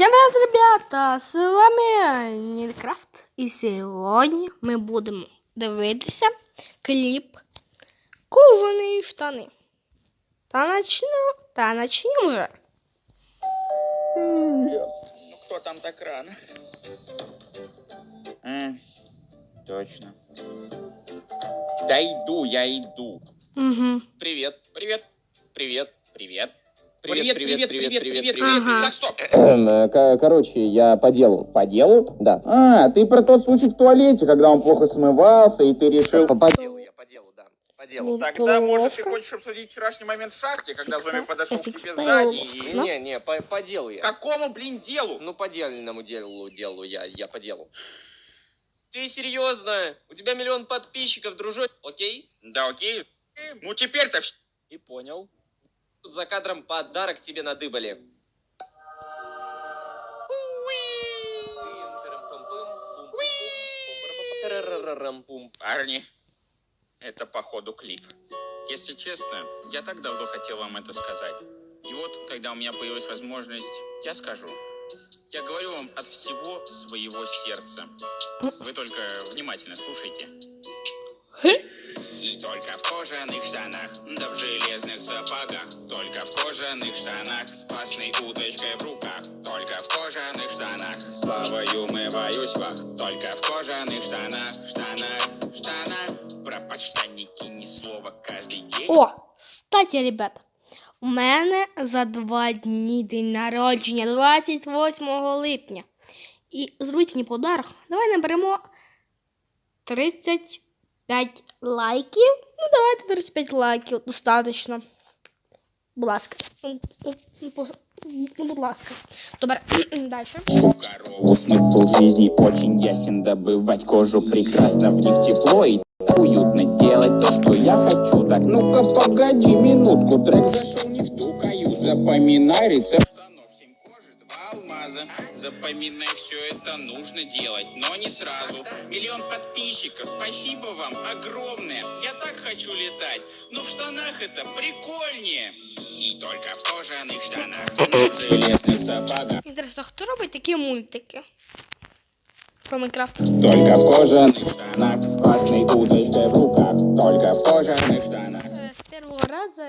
Всем привет, ребята! З вами Нінкрафт. І сьогодні ми будемо дивитися кліп Кожані штани. Та начну, та начнем вже. Ну кто там так рано? М, точно. Да иду, я иду. Угу. Привет, привет, привет, привет. Привет, привет, привет, привет, привет. Ага. Так, стоп. Эм, э, ко- Короче, я по делу. По делу? Да. А, ты про тот случай в туалете, когда он плохо смывался, и ты решил... По По делу, я по делу, да. По делу. Ну, Тогда, может, ты хочешь обсудить вчерашний момент в шахте, когда Зоми подошел к фикс тебе сзади и... Не, не, по, по делу я. Какому, блин, делу? Ну, по дельному делу, делу я, я по делу. Ты серьезно? У тебя миллион подписчиков, дружок, окей? Да окей. Ну теперь-то И понял. Тут за кадром подарок тебе надыбали. Парни, это походу клип. Если честно, я так давно хотел вам это сказать. И вот, когда у меня появилась возможность, я скажу. Я говорю вам от всего своего сердца. Вы только внимательно слушайте. И только в кожаных штанах, да в железных сапогах. Только в кожаных штанах с классной удочкой в руках. Только в кожаных штанах славою умываюсь вах. Только в кожаных штанах, штанах, штанах. Про подштанники ни слова каждый день. О, кстати, ребята, у мене за два дні день народження, 28 липня. І зробіть мені подарок. Давай наберемо 35 лайків. Ну, давайте 35 лайків, достатньо. Будь ласка. Ну, ну, ну, пос- ну, будь ласка. Добре, далі. Корову Смысл жизни очень ясен, добывать кожу прекрасно, в них тепло и так уютно делать то, что я хочу. Так, ну-ка, погоди минутку, трек зашел не в ту кают, запоминай рецепт. два алмаза. Запоминай, все это нужно делать, но не сразу. Миллион подписчиков, спасибо вам огромное. Я так хочу летать, но в штанах это прикольнее. И только в кожаных штанах, железных сапогах. Інтересно, хто робить такі мультики? Про Майнкрафт. Только в кожаных штанах, с классной удочкой в руках. Только в кожаных штанах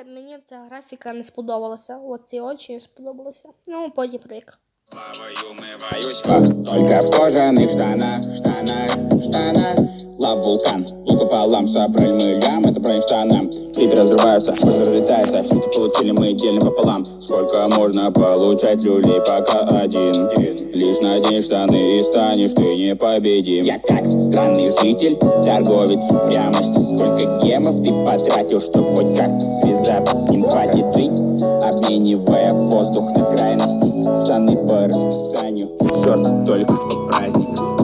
мені ця графіка не сподобалася. От ці очі не сподобалися. Ну, потім привик. Славою умываюсь вах. Только в кожаных штанах, штанах, штанах. Лав вулкан, лук пополам, собрали мы лям, это про штанам. Клипы разрываются, кожа разлетается, что получили мы делим пополам. Сколько можно получать люлей, пока один. Лишь надень штаны и станешь ты непобедим. Я как странный житель, торговец упрямости. Сколько гемов ты потратил, чтобы хоть как-то связаться с ним, хватит жить, обменивая воздух на крайности. Штаны по расписанию, черт только по праздникам.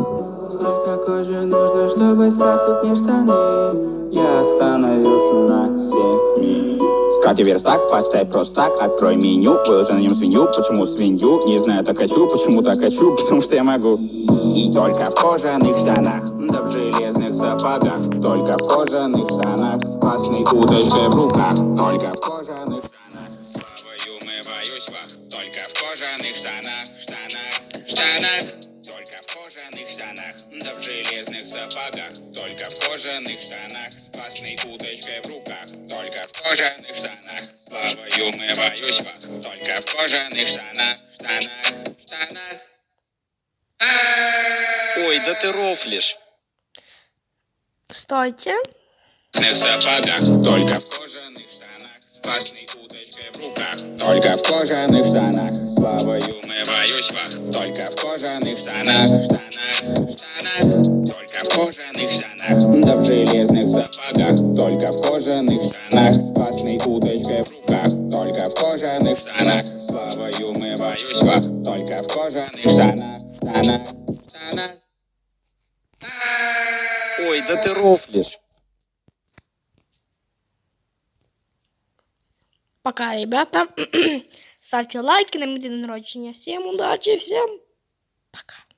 Сколько кожи нужно, чтобы скрафтить мне штаны? Я остановился на семи. Скрафти верстак, поставь просто так, открой меню, выложи на нем свинью. Почему свинью? Не знаю, так хочу. Почему так хочу? Потому что я могу. И только в кожаных штанах, да в железных сапогах. Только в кожаных штанах, с классной удочкой в руках. Только в кожаных штанах, штанах, штанах. Только в кожаных штанах, да в железных сапогах. Только в кожаных штанах, с классной удочкой в руках. Только в кожаных штанах, славою умываюсь вах. Только в кожаных штанах, штанах, штанах. Ой, да ты рофлишь. Стойте. В сапогах, только в кожаных штанах, с классной руках. Только в кожаных штанах, славою Умываюсь вах, только в кожаных штанах, штанах, штанах. Только в кожаных штанах, Да в железных сапогах, только в кожаных штанах, с классной удочкой в руках, только в кожаных штанах, славою умываюсь вах, только в кожаных штанах, штанах, штанах. Ой, да ты рофлишь. Пока, ребята. Ставьте лайки на день народження. Всем удачи, всем пока.